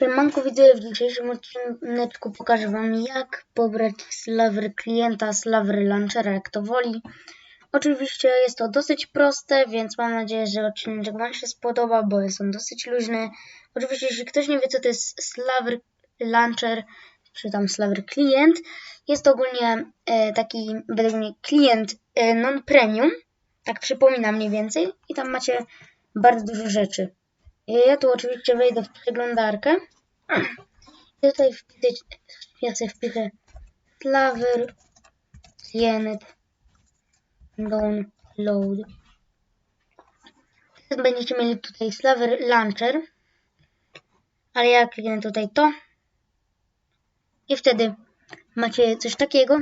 Siemanko widzowie, w dzisiejszym odcineczku pokażę wam jak pobrać slaver klienta, slaver launchera, jak to woli. Oczywiście jest to dosyć proste, więc mam nadzieję, że odcinek wam się spodoba, bo jest on dosyć luźny. Oczywiście jeśli ktoś nie wie co to jest slaver launcher, czy tam slaver klient, jest to ogólnie e, taki według mnie klient e, non-premium, tak przypomina mniej więcej i tam macie bardzo dużo rzeczy. Ja tu oczywiście wejdę w przeglądarkę. I tutaj wpiszę, ja sobie wpiszę Slaver Client Download. Będziecie mieli tutaj Slaver Launcher. Ale ja kliknę tutaj to. I wtedy macie coś takiego.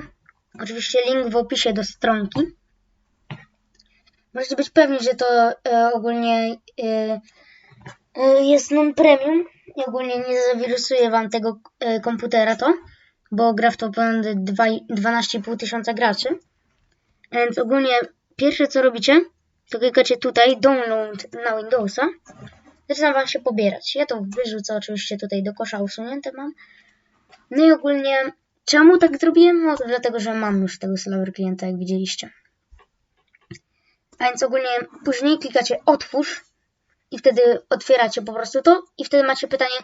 Oczywiście link w opisie do stronki. Możecie być pewni, że to e, ogólnie e, jest non-premium ogólnie nie zawirusuje wam tego e, komputera to, bo gra w to ponad dwa- 12,5 tysiąca graczy. Więc ogólnie pierwsze co robicie, to klikacie tutaj download na Windowsa. Zaczyna wam się pobierać. Ja to wyrzucę oczywiście tutaj do kosza usunięte mam. No i ogólnie czemu tak zrobiłem? No to dlatego, że mam już tego serwer klienta, jak widzieliście. A więc ogólnie później klikacie otwórz i wtedy otwieracie po prostu to i wtedy macie pytanie,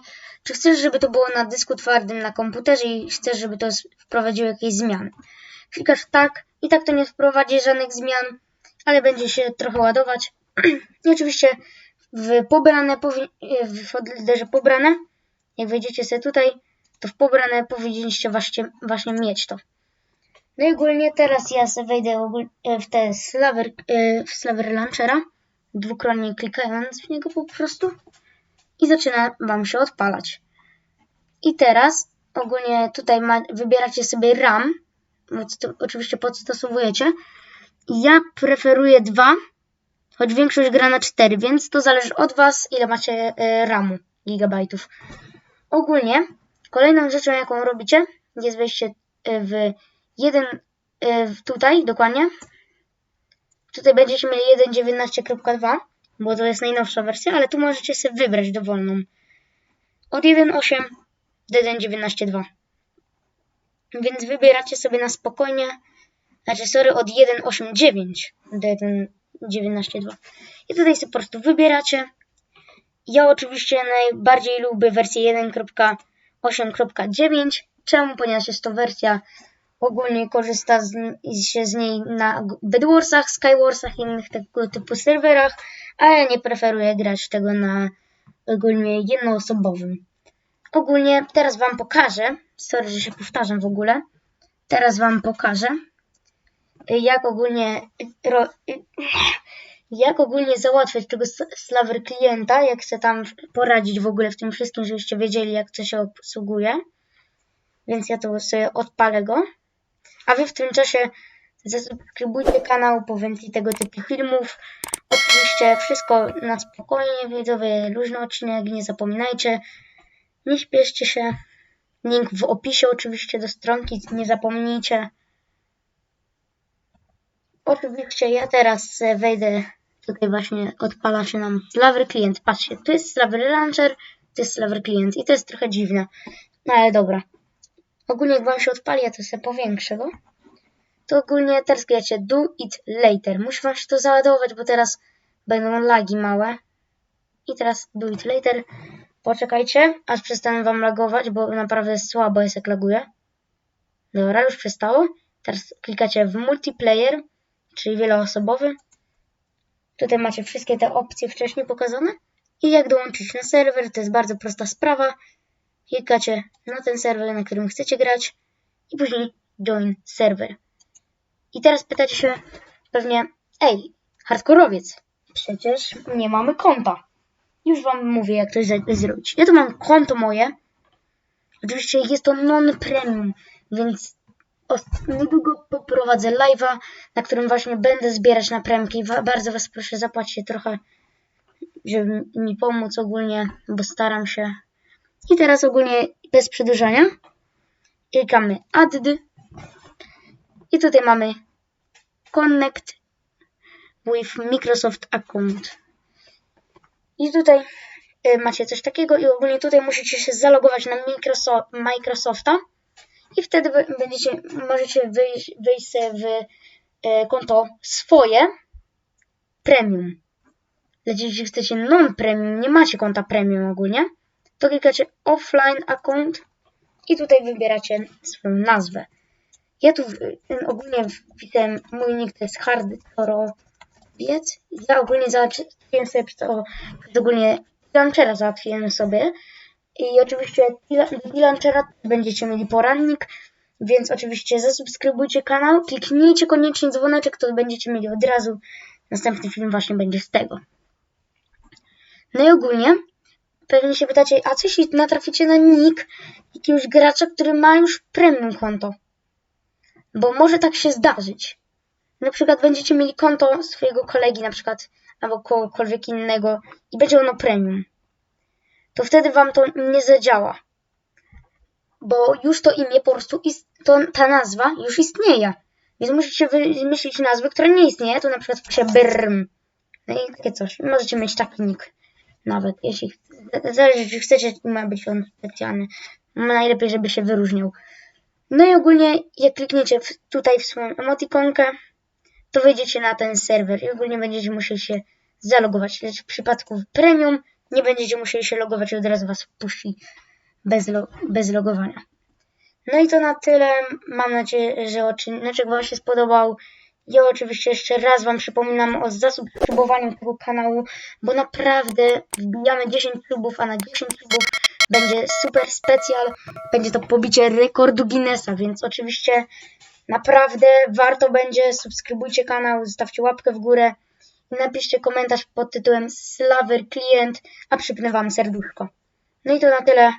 czy chcesz, żeby to było na dysku twardym na komputerze i chcesz, żeby to wprowadziło jakieś zmiany. Klikasz tak i tak to nie wprowadzi żadnych zmian, ale będzie się trochę ładować. I oczywiście w pobrane, powi- w folderze pobrane, jak wejdziecie sobie tutaj, to w pobrane powinniście właśnie, właśnie mieć to. No i ogólnie teraz ja sobie wejdę ogól- e, w te slaver, e, w slaver launchera, dwukrotnie klikając w niego po prostu i zaczyna Wam się odpalać. I teraz ogólnie tutaj ma, wybieracie sobie RAM, oczywiście podstosowujecie. Ja preferuję dwa, choć większość gra na 4, więc to zależy od Was, ile macie e, RAMu, gigabajtów. Ogólnie kolejną rzeczą, jaką robicie, jest wejście e, w jeden e, tutaj dokładnie. Tutaj będziecie mieli 1.19.2, bo to jest najnowsza wersja, ale tu możecie sobie wybrać dowolną. Od 1.8 do 1.19.2. Więc wybieracie sobie na spokojnie, znaczy sorry, od 1.8.9 do 1.19.2. I tutaj sobie po prostu wybieracie. Ja oczywiście najbardziej lubię wersję 1.8.9. Czemu? Ponieważ jest to wersja ogólnie korzysta z, się z niej na Bedwarsach, Skywarsach i innych tego typu serwerach, a ja nie preferuję grać tego na ogólnie jednoosobowym. Ogólnie teraz Wam pokażę, sorry, że się powtarzam w ogóle, teraz Wam pokażę, jak ogólnie ro, jak ogólnie załatwiać tego slaver klienta, jak chcę tam poradzić w ogóle w tym wszystkim, żebyście wiedzieli, jak to się obsługuje. Więc ja to sobie odpalę go. A wy w tym czasie zasubskrybujcie kanał po więcej tego typu filmów. Oczywiście wszystko na spokojnie, widzowie, luźny odcinek, nie zapominajcie. Nie śpieszcie się. Link w opisie oczywiście do stronki, nie zapomnijcie. Oczywiście ja teraz wejdę, tutaj właśnie odpala się nam Slaver Client. Patrzcie, tu jest Slaver Launcher, to jest Slaver Client i to jest trochę dziwne. No ale dobra. Ogólnie jak wam się odpali, ja to sobie powiększę go. To ogólnie teraz klikacie do it later. Musi wam się to załadować, bo teraz będą lagi małe. I teraz do it later. Poczekajcie, aż przestanę wam lagować, bo naprawdę słabo jest jak laguje. Dobra, już przestało. Teraz klikacie w multiplayer, czyli wieloosobowy. Tutaj macie wszystkie te opcje wcześniej pokazane. I jak dołączyć na serwer, to jest bardzo prosta sprawa. Klikacie na ten serwer, na którym chcecie grać i później join server. I teraz pytacie się pewnie, ej, hardkorowiec, przecież nie mamy konta. Już wam mówię, jak to zrobić. Ja tu mam konto moje. Oczywiście jest to non-premium, więc niedługo poprowadzę live'a, na którym właśnie będę zbierać na premki. Wa- Bardzo was proszę, zapłaćcie trochę, żeby mi pomóc ogólnie, bo staram się. I teraz ogólnie bez przedłużania klikamy add i tutaj mamy connect with Microsoft account. I tutaj y, macie coś takiego i ogólnie tutaj musicie się zalogować na Microso- Microsofta i wtedy będziecie, możecie wyjść, wyjść w y, konto swoje premium. Lecz jeśli chcecie non-premium, nie macie konta premium ogólnie, to klikacie offline account i tutaj wybieracie swoją nazwę. Ja tu ogólnie wpisałem, mój nick to jest hardtorowiec. Ja ogólnie załatwiłem sobie to, ogólnie launchera załatwiłem sobie. I oczywiście do launchera będziecie mieli porannik, więc oczywiście zasubskrybujcie kanał, kliknijcie koniecznie dzwoneczek, to będziecie mieli od razu następny film właśnie będzie z tego. No i ogólnie pewnie się pytacie, a co jeśli natraficie na nick jakiegoś gracza, który ma już premium konto? Bo może tak się zdarzyć. Na przykład będziecie mieli konto swojego kolegi na przykład, albo kogokolwiek innego i będzie ono premium. To wtedy wam to nie zadziała. Bo już to imię po prostu, to, ta nazwa już istnieje. Więc musicie wymyślić nazwę, która nie istnieje, to na przykład wpiszę brm. No i takie coś. Możecie mieć taki nick. Nawet, jeśli zależy, czy chcecie, ma być on specjalny. No, Najlepiej, żeby się wyróżniał. No i ogólnie, jak klikniecie w, tutaj w swoją emotikonkę, to wejdziecie na ten serwer i ogólnie będziecie musieli się zalogować. Lecz w przypadku premium nie będziecie musieli się logować i od razu was wpuści bez, lo, bez logowania. No i to na tyle. Mam nadzieję, że odcinek Wam się spodobał. Ja oczywiście jeszcze raz Wam przypominam o zasubskrybowaniu tego kanału, bo naprawdę wbijamy 10 subów, a na 10 subów będzie super specjal. Będzie to pobicie rekordu Guinnessa, więc oczywiście naprawdę warto będzie. Subskrybujcie kanał, zostawcie łapkę w górę i napiszcie komentarz pod tytułem Slaver Klient, a przypnę Wam serduszko. No i to na tyle.